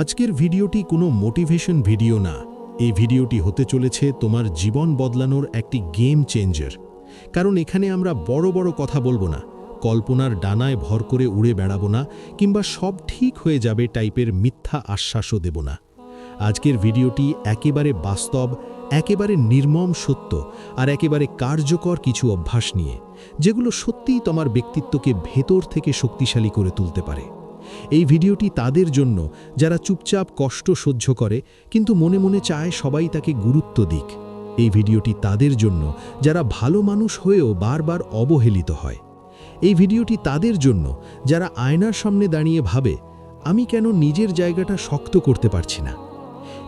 আজকের ভিডিওটি কোনো মোটিভেশন ভিডিও না। এই ভিডিওটি হতে চলেছে তোমার জীবন বদলানোর একটি গেম চেঞ্জার। কারণ এখানে আমরা বড় বড় কথা বলব না, কল্পনার ডানায় ভর করে উড়ে বেড়াবো না, কিংবা সব ঠিক হয়ে যাবে টাইপের মিথ্যা আশ্বাসও দেব না। আজকের ভিডিওটি একেবারে বাস্তব, একেবারে নির্মম সত্য আর একেবারে কার্যকর কিছু অভ্যাস নিয়ে, যেগুলো সত্যিই তোমার ব্যক্তিত্বকে ভেতর থেকে শক্তিশালী করে তুলতে পারে। এই ভিডিওটি তাদের জন্য যারা চুপচাপ কষ্ট সহ্য করে, কিন্তু মনে মনে চায় সবাই তাকে গুরুত্ব দিক। এই ভিডিওটি তাদের জন্য যারা ভালো মানুষ হয়েও বারবার অবহেলিত হয়। এই ভিডিওটি তাদের জন্য যারা আয়নার সামনে দাঁড়িয়ে ভাবে, আমি কেন নিজের জায়গাটা শক্ত করতে পারছি না?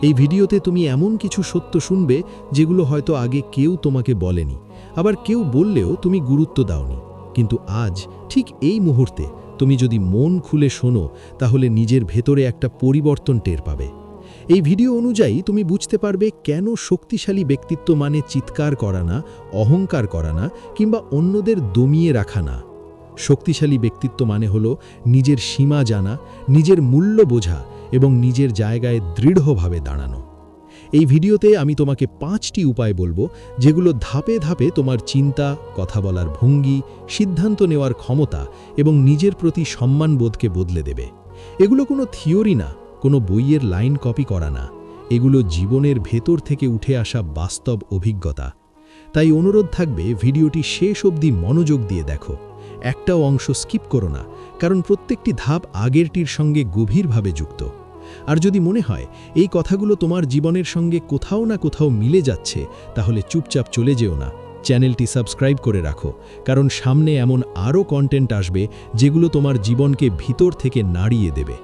এই ভিডিওতে তুমি এমন কিছু সত্য শুনবে, যেগুলো হয়তো আগে কেউ তোমাকে বলেনি। আবার কেউ বললেও তুমি গুরুত্ব দাওনি। কিন্তু আজ ঠিক এই মুহূর্তে তুমি যদি মন খুলে শোনো, তাহলে নিজের ভেতরে একটা পরিবর্তন টের পাবে। এই ভিডিও অনুযায়ী তুমি বুঝতে পারবে কেন শক্তিশালী ব্যক্তিত্ব মানে চিৎকার করা না, অহংকার করা না, কিংবা অন্যদের দমিয়ে রাখা না। শক্তিশালী ব্যক্তিত্ব মানে হলো নিজের সীমা জানা, নিজের মূল্য বোঝা এবং নিজের জায়গায় দৃঢ়ভাবে দাঁড়ানো। এই ভিডিওতে আমি তোমাকে পাঁচটি উপায় বলব, যেগুলো ধাপে ধাপে তোমার চিন্তা, কথা বলার ভঙ্গি, সিদ্ধান্ত নেওয়ার ক্ষমতা এবং নিজের প্রতি সম্মানবোধকে বদলে দেবে। এগুলো কোনো থিওরি না, কোনো বইয়ের লাইন কপি করা না। এগুলো জীবনের ভেতর থেকে উঠে আসা বাস্তব অভিজ্ঞতা। তাই অনুরোধ থাকবে, ভিডিওটি শেষ অবধি মনোযোগ দিয়ে দেখো। একটাও অংশ স্কিপ করো না, কারণ প্রত্যেকটি ধাপ আগেরটির সঙ্গে গভীরভাবে যুক্ত। আর যদি মনে হয় এই কথাগুলো তোমার জীবনের সঙ্গে কোথাও না কোথাও মিলে যাচ্ছে, তাহলে চুপচাপ চলে যেও না। চ্যানেলটি সাবস্ক্রাইব করে রাখো, কারণ সামনে এমন আরও কন্টেন্ট আসবে যেগুলো তোমার জীবনকে ভিতর থেকে নাড়িয়ে দেবে।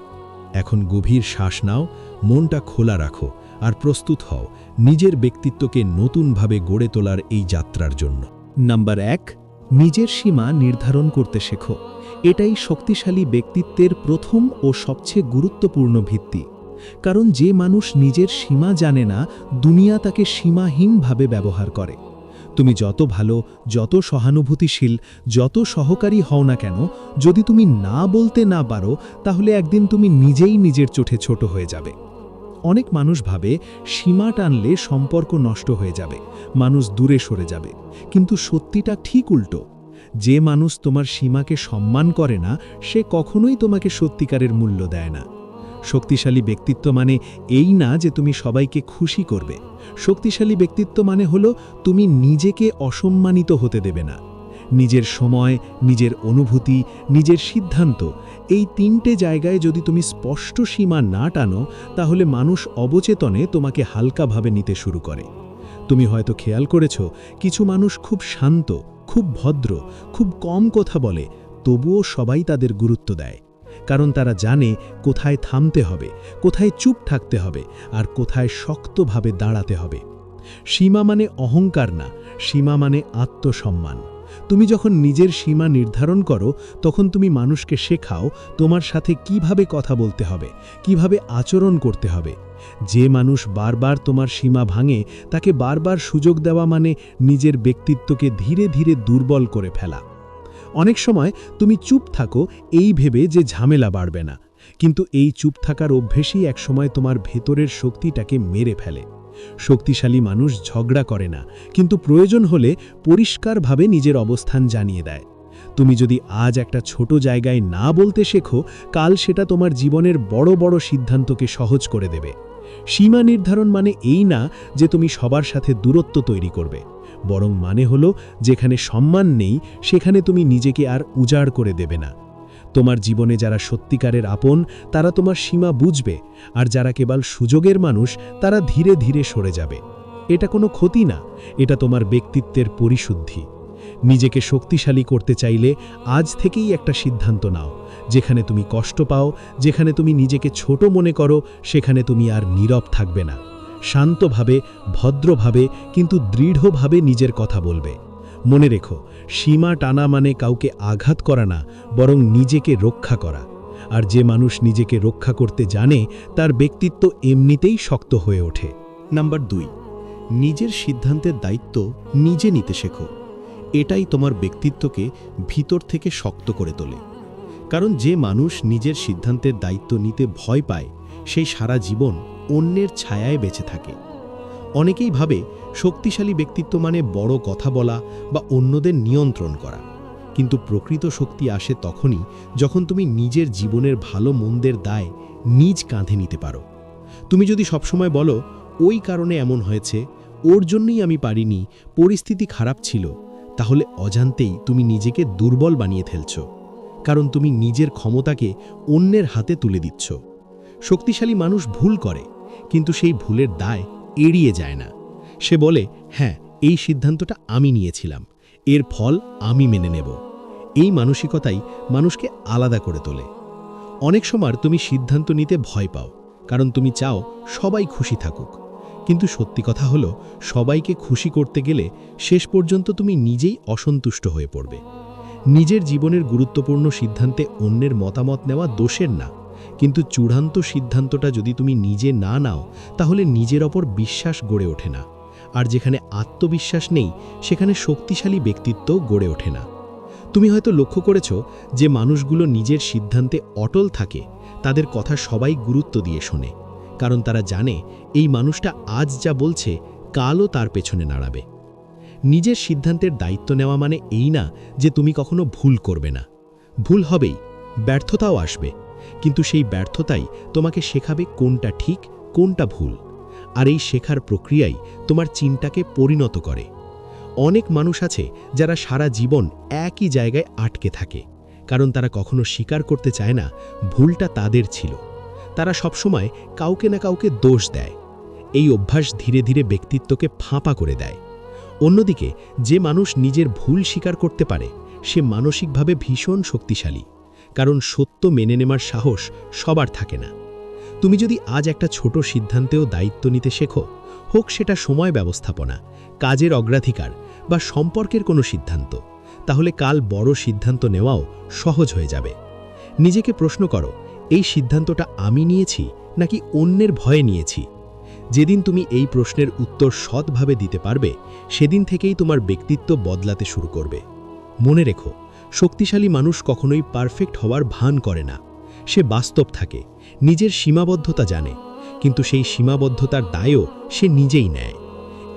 এখন গভীর শ্বাস নাও, মনটা খোলা রাখো, আর প্রস্তুত হও নিজের ব্যক্তিত্বকে নতুনভাবে গড়ে তোলার এই যাত্রার জন্য। নাম্বার এক, নিজের সীমা নির্ধারণ করতে শেখো। এটাই শক্তিশালী ব্যক্তিত্বের প্রথম ও সবচেয়ে গুরুত্বপূর্ণ ভিত্তি। কারণ যে মানুষ নিজের সীমা জানে না, দুনিয়া তাকে সীমাহীনভাবে ব্যবহার করে। তুমি যত ভালো, যত সহানুভূতিশীল, যত সহকারী হও না কেন, যদি তুমি না বলতে না পারো, তাহলে একদিন তুমি নিজেই নিজের চোখে ছোট হয়ে যাবে। অনেক মানুষ ভাবে, সীমা টানলে সম্পর্ক নষ্ট হয়ে যাবে, মানুষ দূরে সরে যাবে। কিন্তু সত্যিটা ঠিক উল্টো। যে মানুষ তোমার সীমাকে সম্মান করে না, সে কখনোই তোমাকে সত্যিকারের মূল্য দেয় না। শক্তিশালী ব্যক্তিত্ব মানে এই না যে তুমি সবাইকে খুশি করবে। শক্তিশালী ব্যক্তিত্ব মানে হলো তুমি নিজেকে অসম্মানিত হতে দেবে না। নিজের সময়, নিজের অনুভূতি, নিজের সিদ্ধান্ত, এই তিনটে জায়গায় যদি তুমি স্পষ্ট সীমা না টানো, তাহলে মানুষ অবচেতনে তোমাকে হালকাভাবে নিতে শুরু করে। তুমি হয়তো খেয়াল করেছ, কিছু মানুষ খুব শান্ত খুব ভদ্র, খুব কম কথা বলে, তবুও সবাই তাদের গুরুত্ব দেয়। কারণ তারা জানে কোথায় থামতে হবে, কোথায় চুপ থাকতে হবে, আর কোথায় শক্তভাবে দাঁড়াতে হবে। সীমা মানে অহংকার না, সীমা মানে আত্মসম্মান। তুমি যখন নিজের সীমা নির্ধারণ করো, তখন তুমি মানুষকে শেখাও তোমার সাথে কীভাবে কথা বলতে হবে, কীভাবে আচরণ করতে হবে। যে মানুষ বারবার তোমার সীমা ভাঙে, তাকে বারবার সুযোগ দেওয়া মানে নিজের ব্যক্তিত্বকে ধীরে ধীরে দুর্বল করে ফেলা। অনেক সময় তুমি চুপ থাকো এই ভেবে যে ঝামেলা বাড়বে না, কিন্তু এই চুপ থাকার অভ্যেসই একসময় তোমার ভেতরের শক্তিটাকে মেরে ফেলে। শক্তিশালী মানুষ ঝগড়া করে না, কিন্তু প্রয়োজন হলে পরিষ্কারভাবে নিজের অবস্থান জানিয়ে দেয়। তুমি যদি আজ একটা ছোট জায়গায় না বলতে শেখো, কাল সেটা তোমার জীবনের বড় বড় সিদ্ধান্তকে সহজ করে দেবে। সীমা নির্ধারণ মানে এই না যে তুমি সবার সাথে দূরত্ব তৈরি করবে। বরং মানে হলো, যেখানে সম্মান নেই, সেখানে তুমি নিজেকে আর উজাড় করে দেবে না। তোমার জীবনে যারা সত্যিকারের আপন, তারা তোমার সীমা বুঝবে, আর যারা কেবল সুযোগের মানুষ, তারা ধীরে ধীরে সরে যাবে। এটা কোনো ক্ষতি না, এটা তোমার ব্যক্তিত্বের পরিশুদ্ধি। নিজেকে শক্তিশালী করতে চাইলে আজ থেকেই একটা সিদ্ধান্ত নাও। যেখানে তুমি কষ্ট পাও, যেখানে তুমি নিজেকে ছোট মনে করো, সেখানে তুমি আর নীরব থাকবে না। শান্তভাবে, ভদ্রভাবে, কিন্তু দৃঢ়ভাবে নিজের কথা বলবে। মনে রেখো, সীমা টানা মানে কাউকে আঘাত করা না, বরং নিজেকে রক্ষা করা। আর যে মানুষ নিজেকে রক্ষা করতে জানে, তার ব্যক্তিত্ব এমনিতেই শক্ত হয়ে ওঠে। নাম্বার দুই, নিজের সিদ্ধান্তের দায়িত্ব নিজে নিতে শেখো। এটাই তোমার ব্যক্তিত্বকে ভিতর থেকে শক্ত করে তোলে। কারণ যে মানুষ নিজের সিদ্ধান্তের দায়িত্ব নিতে ভয় পায়, সেই সারা জীবন অন্যের ছায়ায় বেঁচে থাকে। অনেকেই ভাবে শক্তিশালী ব্যক্তিত্ব মানে বড় কথা বলা বা অন্যদের নিয়ন্ত্রণ করা। কিন্তু প্রকৃত শক্তি আসে তখনই যখন তুমি নিজের জীবনের ভালো মন্দের দায় নিজ কাঁধে নিতে পারো। তুমি যদি সবসময় বলো, ওই কারণে এমন হয়েছে, ওর জন্যই আমি পারিনি, পরিস্থিতি খারাপ ছিল তাহলে অজান্তেই তুমি নিজেকে দুর্বল বানিয়ে ফেলছ, কারণ তুমি নিজের ক্ষমতাকে অন্যের হাতে তুলে দিচ্ছ। শক্তিশালী মানুষ ভুল করে, কিন্তু সেই ভুলের দায় এড়িয়ে যায় না। সে বলে হ্যাঁ এই সিদ্ধান্তটা আমি নিয়েছিলাম, এর ফল আমি মেনে নেব। এই মানসিকতাই মানুষকে আলাদা করে তোলে। অনেক সময় তুমি সিদ্ধান্ত নিতে ভয় পাও, কারণ তুমি চাও সবাই খুশি থাকুক। কিন্তু সত্যি কথা হলো, সবাইকে খুশি করতে গেলে শেষ পর্যন্ত তুমি নিজেই অসন্তুষ্ট হয়ে পড়বে। নিজের জীবনের গুরুত্বপূর্ণ সিদ্ধান্তে অন্যের মতামত নেওয়া দোষের না, কিন্তু চূড়ান্ত সিদ্ধান্তটা যদি তুমি নিজে না নাও, তাহলে নিজের ওপর বিশ্বাস গড়ে ওঠে না। আর যেখানে আত্মবিশ্বাস নেই, সেখানে শক্তিশালী ব্যক্তিত্ব গড়ে ওঠে না। তুমি হয়তো লক্ষ্য করেছ যে মানুষগুলো নিজের সিদ্ধান্তে অটল থাকে, তাদের কথা সবাই গুরুত্ব দিয়ে শোনে। কারণ তারা জানে, এই মানুষটা আজ যা বলছে, কালও তার পেছনে নাড়াবে। নিজের সিদ্ধান্তের দায়িত্ব নেওয়া মানে এই না যে তুমি কখনো ভুল করবে না। ভুল হবেই, ব্যর্থতাও আসবে। কিন্তু সেই ব্যর্থতাই তোমাকে শেখাবে কোনটা ঠিক, কোনটা ভুল। আর এই শেখার প্রক্রিয়াই তোমার চিন্তাকে পরিণত করে। অনেক মানুষ আছে যারা সারা জীবন একই জায়গায় আটকে থাকে, কারণ তারা কখনো স্বীকার করতে চায় না, ভুলটা তাদের ছিল। তারা সবসময় কাউকে না কাউকে দোষ দেয়। এই অভ্যাস ধীরে ধীরে ব্যক্তিত্বকে ফাঁপা করে দেয়। অন্যদিকে, যে মানুষ নিজের ভুল স্বীকার করতে পারে, সে মানসিকভাবে ভীষণ শক্তিশালী। কারণ সত্য মেনে নেওয়ার সাহস সবার থাকে না। তুমি যদি আজ একটা ছোট সিদ্ধান্তেও দায়িত্ব নিতে শেখো, হোক সেটা সময় ব্যবস্থাপনা, কাজের অগ্রাধিকার বা সম্পর্কের কোনো সিদ্ধান্ত, তাহলে কাল বড় সিদ্ধান্ত নেওয়াও সহজ হয়ে যাবে। নিজেকে প্রশ্ন করো এই সিদ্ধান্তটা আমি নিয়েছি নাকি অন্যের ভয়ে নিয়েছি? যেদিন তুমি এই প্রশ্নের উত্তর সৎভাবে দিতে পারবে, সেদিন থেকেই তোমার ব্যক্তিত্ব বদলাতে শুরু করবে। মনে রেখো, শক্তিশালী মানুষ কখনোই পারফেক্ট হওয়ার ভান করে না। সে বাস্তব থাকে, নিজের সীমাবদ্ধতা জানে, কিন্তু সেই সীমাবদ্ধতার দায়ও সে নিজেই নেয়।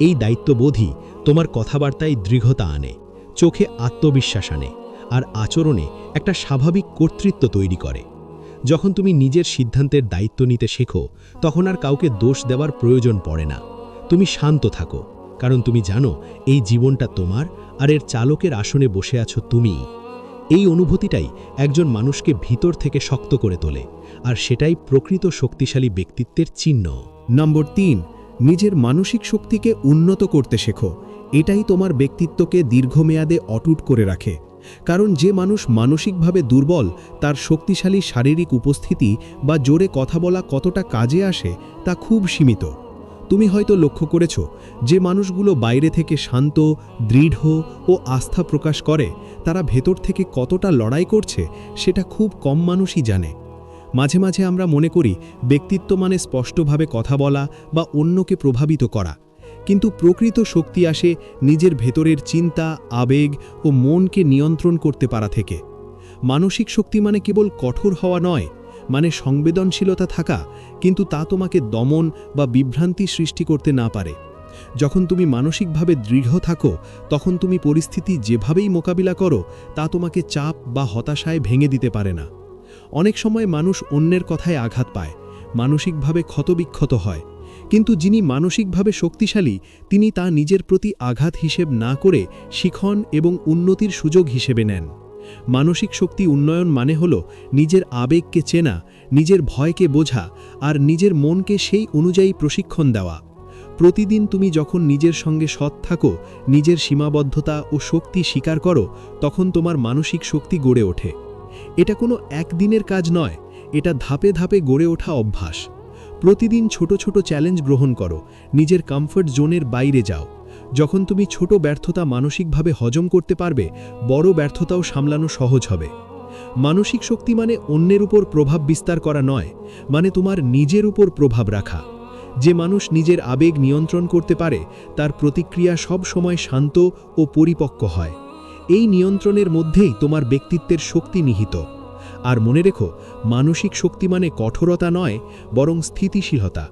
এই দায়িত্ববোধই তোমার কথাবার্তায় দৃঢ়তা আনে, চোখে আত্মবিশ্বাস আনে, আর আচরণে একটা স্বাভাবিক কর্তৃত্ব তৈরি করে। যখন তুমি নিজের সিদ্ধান্তের দায়িত্ব নিতে শেখো, তখন আর কাউকে দোষ দেওয়ার প্রয়োজন পড়ে না। তুমি শান্ত থাকো, কারণ তুমি জানো, এই জীবনটা তোমার আর এর চালকের আসনে বসে আছো তুমি। এই অনুভূতিটাই একজন মানুষকে ভিতর থেকে শক্ত করে তোলে, আর সেটাই প্রকৃত শক্তিশালী ব্যক্তিত্বের চিহ্ন। নম্বর তিন, নিজের মানসিক শক্তিকে উন্নত করতে শেখো। এটাই তোমার ব্যক্তিত্বকে দীর্ঘমেয়াদে অটুট করে রাখে। কারণ যে মানুষ মানসিকভাবে দুর্বল, তার শক্তিশালী শারীরিক উপস্থিতি বা জোরে কথা বলা কতটা কাজে আসে তা খুব সীমিত। তুমি হয়তো লক্ষ্য করেছ, যে মানুষগুলো বাইরে থেকে শান্ত, দৃঢ় ও আস্থা প্রকাশ করে, তারা ভেতর থেকে কতটা লড়াই করছে সেটা খুব কম মানুষই জানে। মাঝে মাঝে আমরা মনে করি, ব্যক্তিত্ব মানে স্পষ্টভাবে কথা বলা বা অন্যকে প্রভাবিত করা। কিন্তু প্রকৃত শক্তি আসে নিজের ভেতরের চিন্তা, আবেগ ও মনকে নিয়ন্ত্রণ করতে পারা থেকে। মানসিক শক্তি মানে কেবল কঠোর হওয়া নয় মানে সংবেদনশীলতা থাকা, কিন্তু তা তোমাকে দমন বা বিভ্রান্তি সৃষ্টি করতে না পারে। যখন তুমি মানসিকভাবে দৃঢ় থাকো, তখন তুমি পরিস্থিতি যেভাবেই মোকাবিলা করো, তা তোমাকে চাপ বা হতাশায় ভেঙে দিতে পারে না। অনেক সময় মানুষ অন্যের কথায় আঘাত পায়, মানসিকভাবে ক্ষতবিক্ষত হয়। কিন্তু যিনি মানসিকভাবে শক্তিশালী, তিনি তা নিজের প্রতি আঘাত হিসেব না করে শিখন এবং উন্নতির সুযোগ হিসেবে নেন। মানসিক শক্তি উন্নয়ন মানে হল নিজের আবেগকে চেনা, নিজের ভয়কে বোঝা আর নিজের মনকে সেই অনুযায়ী প্রশিক্ষণ দেওয়া। প্রতিদিন তুমি যখন নিজের সঙ্গে সৎ থাকো, নিজের সীমাবদ্ধতা ও শক্তি স্বীকার করো, তখন তোমার মানসিক শক্তি গড়ে ওঠে। এটা কোনো একদিনের কাজ নয়, এটা ধাপে ধাপে গড়ে ওঠা অভ্যাস। প্রতিদিন ছোট ছোট চ্যালেঞ্জ গ্রহণ করো, নিজের কমফর্ট জোনের বাইরে যাও। যখন তুমি ছোট ব্যর্থতা মানসিকভাবে হজম করতে পারবে, বড় ব্যর্থতাও সামলানো সহজ হবে। মানসিক শক্তি মানে অন্যের উপর প্রভাব বিস্তার করা নয় মানে তোমার নিজের উপর প্রভাব রাখা। যে মানুষ নিজের আবেগ নিয়ন্ত্রণ করতে পারে, তার প্রতিক্রিয়া সব সময় শান্ত ও পরিপক্ক হয়। এই নিয়ন্ত্রণের মধ্যেই তোমার ব্যক্তিত্বের শক্তি নিহিত। আর মনে রেখো, মানসিক শক্তি মানে কঠোরতা নয়, বরং স্থিতিশীলতা।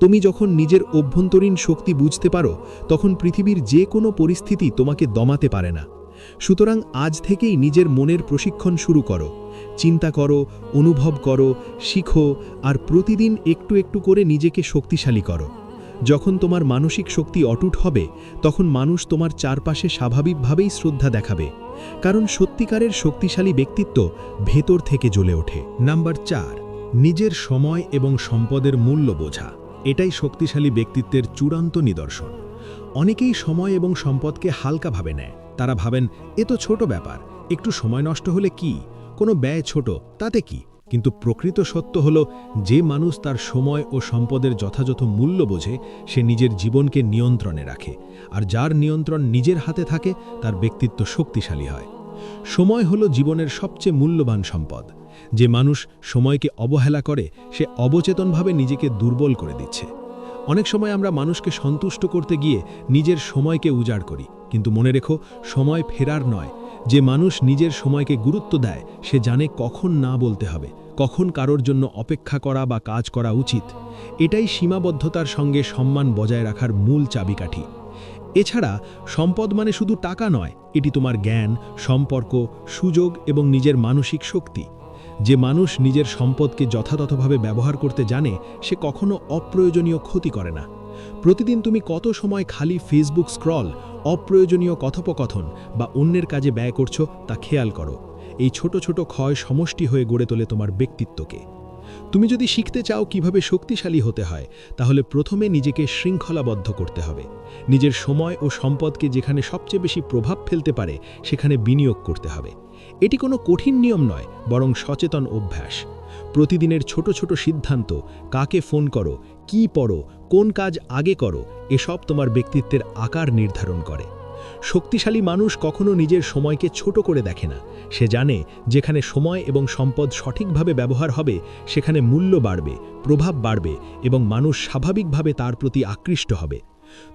তুমি যখন নিজের অভ্যন্তরীণ শক্তি বুঝতে পারো, তখন পৃথিবীর যে কোনো পরিস্থিতি তোমাকে দমাতে পারে না। সুতরাং আজ থেকেই নিজের মনের প্রশিক্ষণ শুরু করো। চিন্তা করো, অনুভব করো, শিখো, আর প্রতিদিন একটু একটু করে নিজেকে শক্তিশালী করো। যখন তোমার মানসিক শক্তি অটুট হবে, তখন মানুষ তোমার চারপাশে স্বাভাবিকভাবেই শ্রদ্ধা দেখাবে। কারণ সত্যিকারের শক্তিশালী ব্যক্তিত্ব ভেতর থেকে জ্বলে ওঠে। নাম্বার চার, নিজের সময় এবং সম্পদের মূল্য বোঝা। এটাই শক্তিশালী ব্যক্তিত্বের চূড়ান্ত নিদর্শন। অনেকেই সময় এবং সম্পদকে হালকাভাবে নেয়। তারা ভাবেন, এ তো ছোট ব্যাপার। একটু সময় নষ্ট হলে কি? কোনো ব্যয় ছোট, তাতে কি? কিন্তু প্রকৃত সত্য হল, যে মানুষ তার সময় ও সম্পদের যথাযথ মূল্য বোঝে, সে নিজের জীবনকে নিয়ন্ত্রণে রাখে, আর যার নিয়ন্ত্রণ নিজের হাতে থাকে, তার ব্যক্তিত্ব শক্তিশালী হয়। সময় হলো জীবনের সবচেয়ে মূল্যবান সম্পদ। যে মানুষ সময়কে অবহেলা করে, সে অবচেতনভাবে নিজেকে দুর্বল করে দিচ্ছে। অনেক সময় আমরা মানুষকে সন্তুষ্ট করতে গিয়ে নিজের সময়কে উজাড় করি, কিন্তু মনে রেখো, সময় ফেরার নয় যে মানুষ নিজের সময়কে গুরুত্ব দেয়, সে জানে কখন না বলতে হবে, কখন কারোর জন্য অপেক্ষা করা বা কাজ করা উচিত। এটাই সীমাবদ্ধতার সঙ্গে সম্মান বজায় রাখার মূল চাবিকাঠি। এছাড়া, সম্পদ মানে শুধু টাকা নয়, এটি তোমার জ্ঞান, সম্পর্ক, সুযোগ এবং নিজের মানসিক শক্তি। যে মানুষ নিজের সম্পদকে যথাযথভাবে ব্যবহার করতে জানে, সে কখনো অপ্রয়োজনীয় ক্ষতি করে না। প্রতিদিন তুমি কত সময় খালি ফেসবুক স্ক্রল অপ্রয়োজনীয় কথোপকথন বা অন্যের কাজে ব্যয় করছ তা খেয়াল করো। এই ছোট ছোট ক্ষয় সমষ্টি হয়ে গড়ে তোলে তোমার ব্যক্তিত্বকে। তুমি যদি শিখতে চাও কীভাবে শক্তিশালী হতে হয়, তাহলে প্রথমে নিজেকে শৃঙ্খলাবদ্ধ করতে হবে। নিজের সময় ও সম্পদকে যেখানে সবচেয়ে বেশি প্রভাব ফেলতে পারে, সেখানে বিনিয়োগ করতে হবে। এটি কোনো কঠিন নিয়ম নয়, বরং সচেতন অভ্যাস। প্রতিদিনের ছোট ছোট সিদ্ধান্ত, কাকে ফোন করো কি পড়ো, কোন কাজ আগে করো, এসব তোমার ব্যক্তিত্বের আকার নির্ধারণ করে। শক্তিশালী মানুষ কখনো নিজের সময়কে ছোট করে দেখে না। সে জানে যেখানে সময় এবং সম্পদ সঠিকভাবে ব্যবহার হবে, সেখানে মূল্য বাড়বে, প্রভাব বাড়বে এবং মানুষ স্বাভাবিকভাবে তার প্রতি আকৃষ্ট হবে।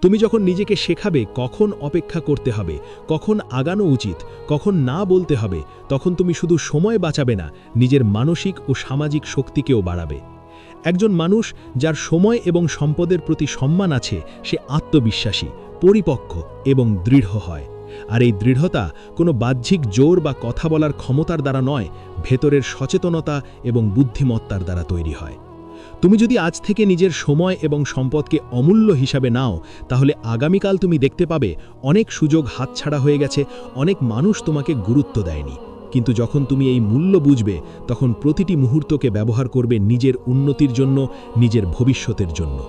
তুমি যখন নিজেকে শেখাবে কখন অপেক্ষা করতে হবে, কখন আগানো উচিত, কখন না বলতে হবে, তখন তুমি শুধু সময় বাঁচাবে না, নিজের মানসিক ও সামাজিক শক্তিকেও বাড়াবে। একজন মানুষ যার সময় এবং সম্পদের প্রতি সম্মান আছে, সে আত্মবিশ্বাসী, পরিপক্ক এবং দৃঢ় হয়। আর এই দৃঢ়তা কোনো বাহ্যিক জোর বা কথা বলার ক্ষমতার দ্বারা নয়, ভেতরের সচেতনতা এবং বুদ্ধিমত্তার দ্বারা তৈরি হয়। তুমি যদি আজ থেকে নিজের সময় এবং সম্পদকে অমূল্য হিসাবে নাও, তাহলে আগামীকাল তুমি দেখতে পাবে অনেক সুযোগ হাতছাড়া হয়ে গেছে, অনেক মানুষ তোমাকে গুরুত্ব দেয়নি। কিন্তু যখন তুমি এই মূল্য বুঝবে, তখন প্রতিটি মুহূর্তকে ব্যবহার করবে নিজের উন্নতির জন্য, নিজের ভবিষ্যতের জন্য।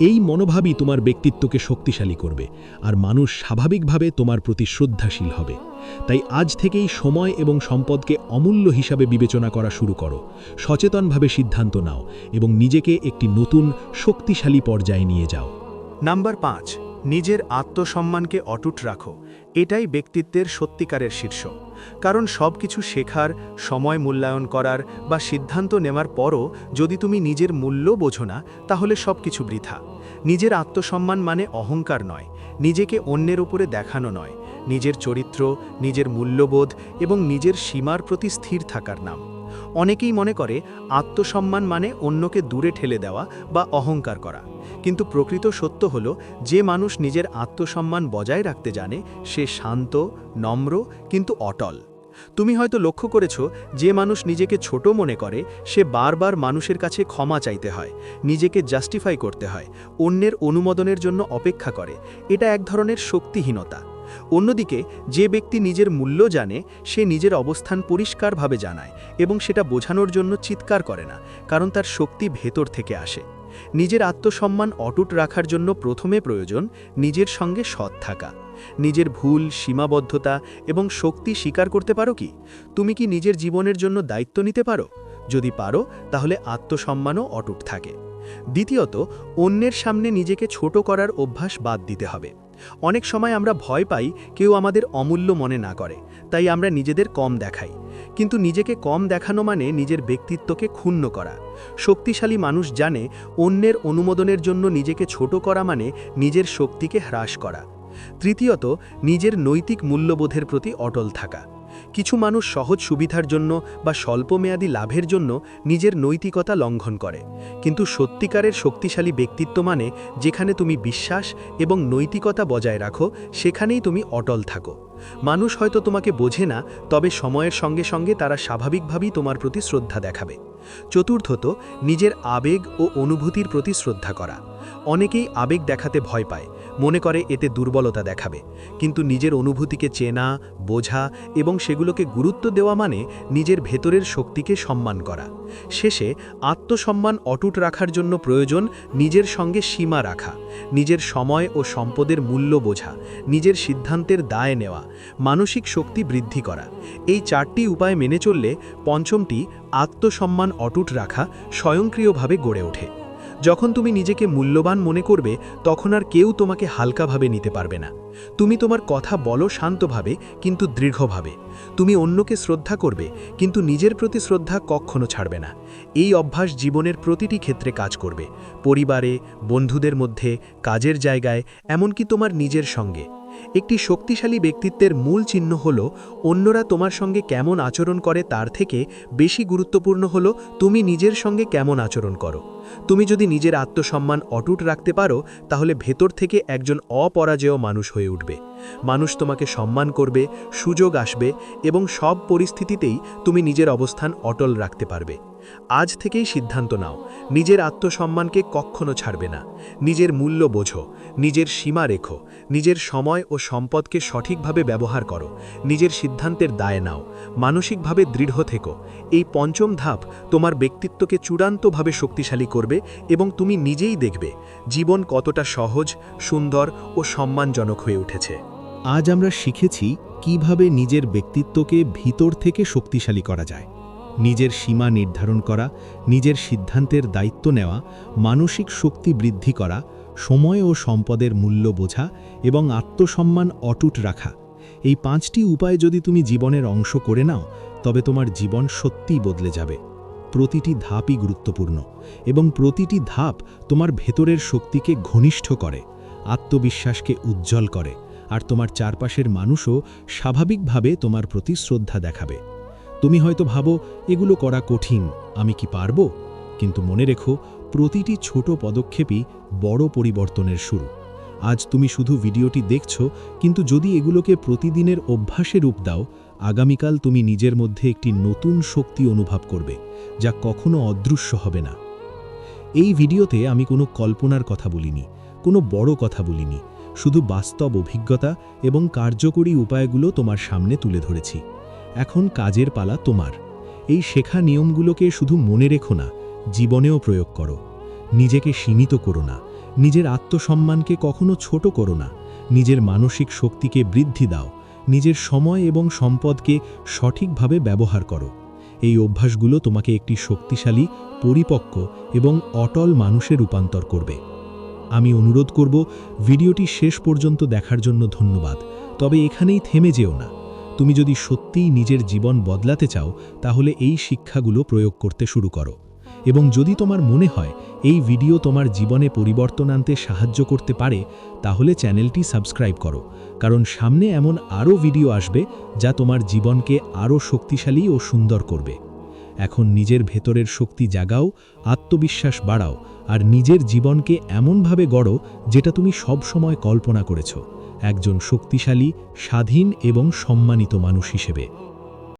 এই মনোভাবই তোমার ব্যক্তিত্বকে শক্তিশালী করবে, আর মানুষ স্বাভাবিকভাবে তোমার প্রতি শ্রদ্ধাশীল হবে। তাই আজ থেকেই সময় এবং সম্পদকে অমূল্য হিসাবে বিবেচনা করা শুরু করো। সচেতনভাবে সিদ্ধান্ত নাও এবং নিজেকে একটি নতুন, শক্তিশালী পর্যায়ে নিয়ে যাও। নাম্বার পাঁচ, নিজের আত্মসম্মানকে অটুট রাখো। এটাই ব্যক্তিত্বের সত্যিকারের শীর্ষ। কারণ সব কিছু শেখার, সময় মূল্যায়ন করার বা সিদ্ধান্ত নেওয়ার পরও যদি তুমি নিজের মূল্য বোঝো না, তাহলে সব কিছু বৃথা। নিজের আত্মসম্মান মানে অহংকার নয়, নিজেকে অন্যের উপরে দেখানো নয়, নিজের চরিত্র, নিজের মূল্যবোধ এবং নিজের সীমার প্রতি স্থির থাকার নাম। অনেকেই মনে করে আত্মসম্মান মানে অন্যকে দূরে ঠেলে দেওয়া বা অহংকার করা। কিন্তু প্রকৃত সত্য হল, যে মানুষ নিজের আত্মসম্মান বজায় রাখতে জানে, সে শান্ত, নম্র, কিন্তু অটল। তুমি হয়তো লক্ষ্য করেছ, যে মানুষ নিজেকে ছোট মনে করে, সে বারবার মানুষের কাছে ক্ষমা চাইতে হয়, নিজেকে জাস্টিফাই করতে হয়, অন্যের অনুমোদনের জন্য অপেক্ষা করে। এটা এক ধরনের শক্তিহীনতা। অন্যদিকে, যে ব্যক্তি নিজের মূল্য জানে, সে নিজের অবস্থান পরিষ্কারভাবে জানায় এবং সেটা বোঝানোর জন্য চিৎকার করে না, কারণ তার শক্তি ভেতর থেকে আসে। নিজের আত্মসম্মান অটুট রাখার জন্য প্রথমে প্রয়োজন নিজের সঙ্গে সৎ থাকা। নিজের ভুল, সীমাবদ্ধতা এবং শক্তি স্বীকার করতে পারো কি? তুমি কি নিজের জীবনের জন্য দায়িত্ব নিতে পারো? যদি পারো, তাহলে আত্মসম্মানও অটুট থাকে। দ্বিতীয়ত, অন্যের সামনে নিজেকে ছোট করার অভ্যাস বাদ দিতে হবে। অনেক সময় আমরা ভয় পাই কেউ আমাদের অমূল্য মনে না করে, তাই আমরা নিজেদের কম দেখাই। কিন্তু নিজেকে কম দেখানো মানে নিজের ব্যক্তিত্বকে ক্ষুণ্ণ করা। শক্তিশালী মানুষ জানে অন্যের অনুমোদনের জন্য নিজেকে ছোট করা মানে নিজের শক্তিকে হ্রাস করা। তৃতীয়ত, নিজের নৈতিক মূল্যবোধের প্রতি অটল থাকা। কিছু মানুষ সহজ সুবিধার জন্য বা স্বল্পমেয়াদী লাভের জন্য নিজের নৈতিকতা লঙ্ঘন করে। কিন্তু সত্যিকারের শক্তিশালী ব্যক্তিত্ব মানে যেখানে তুমি বিশ্বাস এবং নৈতিকতা বজায় রাখো, সেখানেই তুমি অটল থাকো। মানুষ হয়তো তোমাকে বোঝে না, তবে সময়ের সঙ্গে সঙ্গে তারা স্বাভাবিকভাবেই তোমার প্রতি শ্রদ্ধা দেখাবে। চতুর্থত, নিজের আবেগ ও অনুভূতির প্রতি শ্রদ্ধা করা। অনেকেই আবেগ দেখাতে ভয় পায় মনে করে এতে দুর্বলতা দেখাবে। কিন্তু নিজের অনুভূতিকে চেনা, বোঝা এবং সেগুলোকে গুরুত্ব দেওয়া মানে নিজের ভেতরের শক্তিকে সম্মান করা। শেষে আত্মসম্মান অটুট রাখার জন্য প্রয়োজন নিজের সঙ্গে সীমা রাখা, নিজের সময় ও সম্পদের মূল্য বোঝা, নিজের সিদ্ধান্তের দায় নেওয়া, মানসিক শক্তি বৃদ্ধি করা। এই চারটি উপায় মেনে চললে পঞ্চমটি আত্মসম্মান অটুট রাখা স্বয়ংক্রিয়ভাবে গড়ে ওঠে। যখন তুমি নিজেকে মূল্যবান মনে করবে, তখন আর কেউ তোমাকে হালকাভাবে নিতে পারবে না। তুমি তোমার কথা বলো শান্তভাবে, কিন্তু দৃঢ়ভাবে। তুমি অন্যকে শ্রদ্ধা করবে, কিন্তু নিজের প্রতি শ্রদ্ধা কখনো ছাড়বে না। এই অভ্যাস জীবনের প্রতিটি ক্ষেত্রে কাজ করবে। পরিবারে, বন্ধুদের মধ্যে, কাজের জায়গায়, এমনকি তোমার নিজের সঙ্গে। একটি শক্তিশালী ব্যক্তিত্বের মূল চিহ্ন হল, অন্যরা তোমার সঙ্গে কেমন আচরণ করে তার থেকে বেশি গুরুত্বপূর্ণ হল, তুমি নিজের সঙ্গে কেমন আচরণ করো। তুমি যদি নিজের আত্মসম্মান অটুট রাখতে পারো, তাহলে ভেতর থেকে একজন অপরাজেয় মানুষ হয়ে উঠবে। মানুষ তোমাকে সম্মান করবে, সুযোগ আসবে এবং সব পরিস্থিতিতেই তুমি নিজের অবস্থান অটল রাখতে পারবে। আজ থেকেই সিদ্ধান্ত নাও, নিজের আত্মসম্মানকে কখনো ছাড়বে না। নিজের মূল্য বোঝো। নিজের সীমা রেখো, নিজের সময় ও সম্পদকে সঠিকভাবে ব্যবহার করো, নিজের সিদ্ধান্তের দায় নাও, মানসিকভাবে দৃঢ় থেকো। এই পঞ্চম ধাপ তোমার ব্যক্তিত্বকে চূড়ান্তভাবে শক্তিশালী করবে এবং তুমি নিজেই দেখবে জীবন কতটা সহজ, সুন্দর ও সম্মানজনক হয়ে উঠেছে। আজ আমরা শিখেছি কীভাবে নিজের ব্যক্তিত্বকে ভিতর থেকে শক্তিশালী করা যায়। নিজের সীমা নির্ধারণ করা, নিজের সিদ্ধান্তের দায়িত্ব নেওয়া, মানসিক শক্তি বৃদ্ধি করা সময় ও সম্পদের মূল্য বোঝা এবং আত্মসম্মান অটুট রাখা। এই পাঁচটি উপায় যদি তুমি জীবনের অংশ করে নাও, তবে তোমার জীবন সত্যিই বদলে যাবে। প্রতিটি ধাপই গুরুত্বপূর্ণ এবং প্রতিটি ধাপ তোমার ভেতরের শক্তিকে ঘনিষ্ঠ করে, আত্মবিশ্বাসকে উজ্জ্বল করে আর তোমার চারপাশের মানুষও স্বাভাবিকভাবে তোমার প্রতি শ্রদ্ধা দেখাবে। তুমি হয়তো ভাবো, এগুলো করা কঠিন, আমি কি পারব? কিন্তু মনে রেখো, প্রতিটি ছোট পদক্ষেপই বড় পরিবর্তনের শুরু। আজ তুমি শুধু ভিডিওটি দেখছ, কিন্তু যদি এগুলোকে প্রতিদিনের অভ্যাসে রূপ দাও, আগামীকাল তুমি নিজের মধ্যে একটি নতুন শক্তি অনুভব করবে, যা কখনো অদৃশ্য হবে না। এই ভিডিওতে আমি কোনো কল্পনার কথা বলিনি, কোনো বড় কথা বলিনি, শুধু বাস্তব অভিজ্ঞতা এবং কার্যকরী উপায়গুলো তোমার সামনে তুলে ধরেছি। এখন কাজের পালা তোমার। এই শেখা নিয়মগুলোকে শুধু মনে রেখো না, জীবনেও প্রয়োগ করো। নিজেকে সীমিত করো না। নিজের আত্মসম্মানকে কখনো ছোট করো না। নিজের মানসিক শক্তিকে বৃদ্ধি দাও। নিজের সময় এবং সম্পদকে সঠিকভাবে ব্যবহার করো। এই অভ্যাসগুলো তোমাকে একটি শক্তিশালী, পরিপক্ক এবং অটল মানুষে রূপান্তর করবে। আমি অনুরোধ করব, ভিডিওটি শেষ পর্যন্ত দেখার জন্য ধন্যবাদ। তবে এখানেই থেমে যেও না। তুমি যদি সত্যিই নিজের জীবন বদলাতে চাও, তাহলে এই শিক্ষাগুলো প্রয়োগ করতে শুরু করো। এবং যদি তোমার মনে হয় এই ভিডিও তোমার জীবনে পরিবর্তন আনতে সাহায্য করতে পারে, তাহলে চ্যানেলটি সাবস্ক্রাইব করো। কারণ সামনে এমন আরও ভিডিও আসবে, যা তোমার জীবনকে আরও শক্তিশালী ও সুন্দর করবে। এখন নিজের ভেতরের শক্তি জাগাও, আত্মবিশ্বাস বাড়াও, আর নিজের জীবনকে এমনভাবে গড়ো, যেটা তুমি সব সময় কল্পনা করেছ। একজন শক্তিশালী, স্বাধীন এবং সম্মানিত মানুষ হিসেবে।